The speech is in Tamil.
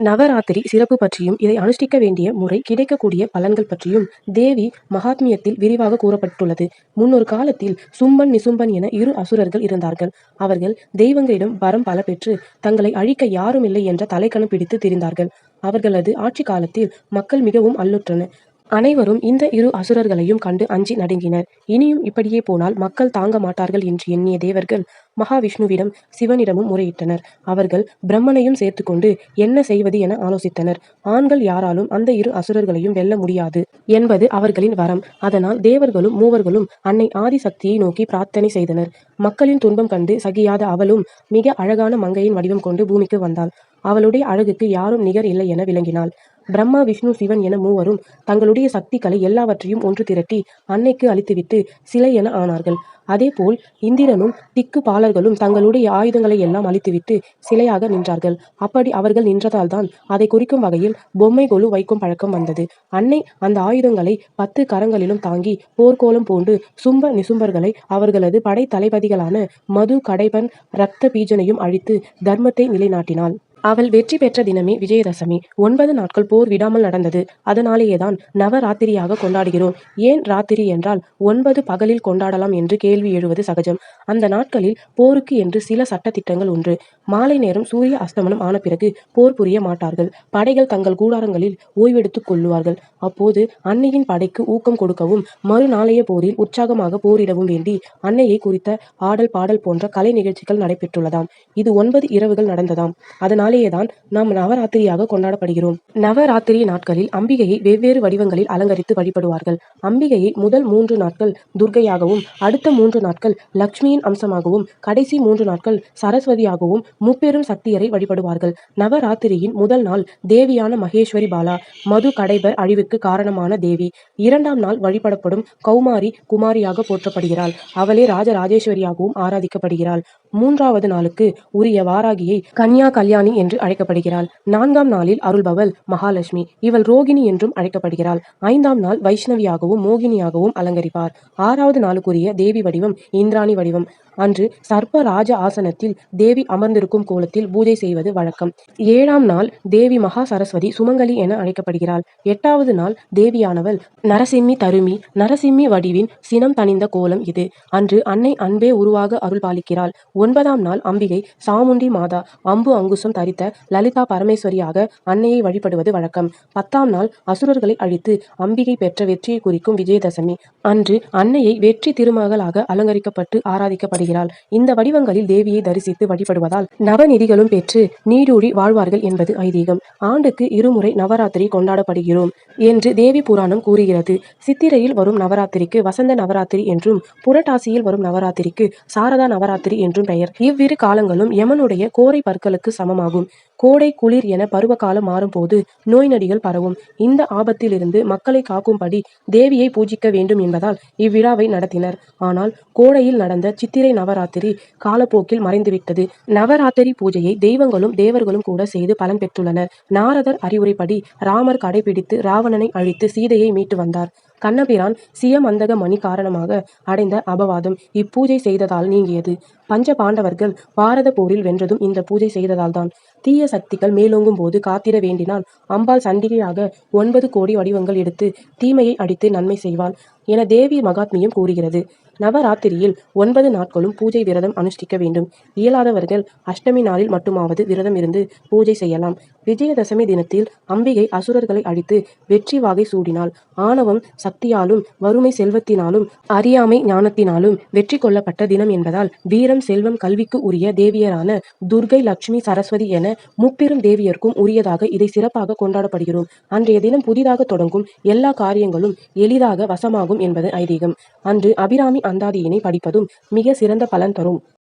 நவராத்திரி சிறப்பு பற்றியும் இதை அனுஷ்டிக்க வேண்டிய முறை கிடைக்கக்கூடிய பலன்கள் பற்றியும் தேவி மகாத்மியத்தில் விரிவாக கூறப்பட்டுள்ளது. முன்னொரு காலத்தில் சும்பன் நிசும்பன் என இரு அசுரர்கள் இருந்தார்கள். அவர்கள் தெய்வங்களிடம் வரம் பல பெற்று தங்களை அழிக்க யாருமில்லை என்ற தலைக்கணம் பிடித்து திரிந்தார்கள். அவர்களது ஆட்சி காலத்தில் மக்கள் மிகவும் அல்லுற்றனர் அனைவரும் இந்த இரு அசுரர்களையும் கண்டு அஞ்சி நடுங்கினர். இனியும் இப்படியே போனால் மக்கள் தாங்க மாட்டார்கள் என்று எண்ணிய தேவர்கள் மகாவிஷ்ணுவிடம் சிவனிடமும் முறையிட்டனர். அவர்கள் பிரம்மனையும் சேர்த்துக்கொண்டு என்ன செய்வது என ஆலோசித்தனர். ஆண்கள் யாராலும் அந்த இரு அசுரர்களையும் வெல்ல முடியாது என்பது அவர்களின் வரம். அதனால் தேவர்களும் மூவர்களும் அன்னை ஆதிசக்தியை நோக்கி பிரார்த்தனை செய்தனர். மக்களின் துன்பம் கண்டு சகியாத அவளும் மிக அழகான மங்கையின் வடிவம் கொண்டு பூமிக்கு வந்தாள். அவளுடைய அழகுக்கு யாரும் நிகர் இல்லை என விளங்கினாள். பிரம்மா விஷ்ணு சிவன் என மூவரும் தங்களுடைய சக்திகளை எல்லாவற்றையும் ஒன்று திரட்டி அன்னைக்கு அளித்துவிட்டு சிலை என ஆனார்கள். அதேபோல் இந்திரனும் திக்கு பாலர்களும் தங்களுடைய ஆயுதங்களை எல்லாம் அழித்துவிட்டு சிலையாக நின்றார்கள். அப்படி அவர்கள் நின்றதால்தான் அதை குறிக்கும் வகையில் பொம்மை கொலு வைக்கும் பழக்கம் வந்தது. அன்னை அந்த ஆயுதங்களை பத்து கரங்களிலும் தாங்கி போர்க்கோலம் பூண்டு சும்ப நிசும்பர்களை அவர்களது படை தளபதிகளான மது கடைபன் இரத்த பீஜனையும் அழித்து தர்மத்தை நிலைநாட்டினாள். அவள் வெற்றி பெற்ற தினமே விஜயதசமி ஒன்பது நாட்கள் போர் விடாமல் நடந்தது. அதனாலேயேதான் நவராத்திரியாக கொண்டாடுகிறோம். ஏன் ராத்திரி என்றால் ஒன்பது பகலில் கொண்டாடலாம் என்று கேள்வி எழுவது சகஜம். அந்த நாட்களில் போருக்கு என்று சில சட்டத்திட்டங்கள் ஒன்று மாலை நேரம் சூரிய அஸ்தமனம் ஆன பிறகு போர் புரிய மாட்டார்கள். படைகள் தங்கள் கூடாரங்களில் ஓய்வெடுத்துக் கொள்ளுவார்கள். அப்போது அன்னையின் படைக்கு ஊக்கம் கொடுக்கவும் மறுநாளைய போரில் உற்சாகமாக போரிடவும் வேண்டி அன்னையை குறித்த ஆடல் பாடல் போன்ற கலை நிகழ்ச்சிகள் நடைபெற்றுள்ளதாம். இது ஒன்பது இரவுகள் நடந்ததாம். அதனால் நாளையே தான் நாம் நவராத்திரியாக கொண்டாடப்படுகிறோம். நவராத்திரி நாட்களில் அம்பிகையை வெவ்வேறு வடிவங்களில் அலங்கரித்து வழிபடுவார்கள். அம்பிகையை முதல் மூன்று நாட்கள் துர்கையாகவும் அடுத்த மூன்று நாட்கள் லக்ஷ்மியின் அம்சமாகவும் கடைசி மூன்று நாட்கள் சரஸ்வதியாகவும் முப்பெரும் சக்தியரை வழிபடுவார்கள். நவராத்திரியின் முதல் நாள் தேவியான மகேஸ்வரி பாலா மது கடைபர் அழிவுக்கு காரணமான தேவி. இரண்டாம் நாள் வழிபடப்படும் கௌமாரி குமாரியாக போற்றப்படுகிறாள். அவளே ராஜராஜேஸ்வரியாகவும் ஆராதிக்கப்படுகிறாள். மூன்றாவது நாளுக்கு உரிய வாராகியை கன்யா கல்யாணி என்று அழைக்கப்படுகிறாள். நான்காம் நாளில் அருள்பவள் மகாலட்சுமி. இவள் ரோகிணி என்றும் அழைக்கப்படுகிறாள். ஐந்தாம் நாள் வைஷ்ணவியாகவும் மோகினியாகவும் அலங்கரிப்பார். ஆறாவது நாளுக்குரிய தேவி வடிவம் இந்திராணி வடிவம். அன்று சர்ப்ப ராஜ ஆசனத்தில் தேவி அமர்ந்திருக்கும் கோலத்தில் பூஜை செய்வது வழக்கம். ஏழாம் நாள் தேவி மகா சரஸ்வதி சுமங்கலி என அழைக்கப்படுகிறாள். எட்டாவது நாள் தேவியானவள் நரசிம்மி தருமி நரசிம்மி வடிவின் சினம் தணிந்த கோலம் இது. அன்று அன்னை அன்பே உருவாக அருள் பாலிக்கிறாள். ஒன்பதாம் நாள் அம்பிகை சாமுண்டி மாதா அம்பு அங்குசம் தரித்த லலிதா பரமேஸ்வரியாக அன்னையை வழிபடுவது வழக்கம். பத்தாம் நாள் அசுரர்களை அழித்து அம்பிகை பெற்ற வெற்றியை குறிக்கும் விஜயதசமி. அன்று அன்னையை வெற்றி திருமகளாக அலங்கரிக்கப்பட்டு ஆராதிக்கப்படுகிறாள் இந்த வடிவங்களில் தேவியை தரிசித்து வழிபடுவதால் நவநிதிகளும் பெற்று நீடூழி வாழ்வார்கள் என்பது ஐதீகம். ஆண்டுக்கு இருமுறை நவராத்திரி கொண்டாடப்படுகிறோம் என்று தேவி புராணம் கூறுகிறது. சித்திரையில் வரும் நவராத்திரிக்கு வசந்த நவராத்திரி என்றும் புரட்டாசியில் வரும் நவராத்திரிக்கு சாரதா நவராத்திரி என்றும் பெயர். இவ்விரு காலங்களும் யமனுடைய கோரை பற்களுக்கு சமமாகும். கோடை குளிர் என பருவகாலம் மாறும்போது நோய் நொடிகள் பரவும். இந்த ஆபத்திலிருந்து மக்களை காக்கும்படி தேவியை பூஜிக்க வேண்டும் என்பதால் இவ்விழாவை நடத்தினர். ஆனால் கோடையில் நடந்த சித்திரை நவராத்திரி காலப்போக்கில் மறைந்துவிட்டது. நவராத்திரி பூஜையை தெய்வங்களும் தேவர்களும் கூட செய்து பலன் பெற்றுள்ளனர். நாரதர் அறிவுரைப்படி ராமர் கடைபிடித்து ராவணனை அழித்து சீதையை மீட்டு வந்தார். கண்ணபிரான் சியமந்தக மணி காரணமாக அடைந்த அபவாதம் இப்பூஜை செய்ததால் நீங்கியது. பஞ்ச பாண்டவர்கள் பாரத போரில் வென்றதும் இந்த பூஜை செய்ததால்தான் தீய சக்திகள் மேலோங்கும் போது காத்திர வேண்டினால் அம்பாள் சண்டிகையாக ஒன்பது கோடி வடிவங்கள் எடுத்து தீமையை அடித்து நன்மை செய்வாள் என தேவி மகாத்மியம் கூறுகிறது. நவராத்திரியில் ஒன்பது நாட்களும் பூஜை விரதம் அனுஷ்டிக்க வேண்டும். இயலாதவர்கள் அஷ்டமி நாளில் மட்டுமாவது விரதம் இருந்து பூஜை செய்யலாம். விஜயதசமி தினத்தில் அம்பிகை அசுரர்களை அழித்து வெற்றி வாகை சூடினாள் ஆணவம் சக்தியாலும் வறுமை செல்வத்தினாலும் அறியாமை ஞானத்தினாலும் வெற்றி கொள்ளப்பட்ட தினம் என்பதால் வீரம் செல்வம் கல்விக்கு உரிய தேவியரான துர்கை லட்சுமி சரஸ்வதி என முப்பெரும் தேவியர்க்கும் உரியதாக இதை சிறப்பாக கொண்டாடப்படுகிறோம். அன்றைய தினம் புதிதாக தொடங்கும் எல்லா காரியங்களும் எளிதாக வசமாகும் என்பது ஐதீகம். அன்று அபிராமி அந்தாதியினை படிப்பதும் மிக சிறந்த பலன் தரும்.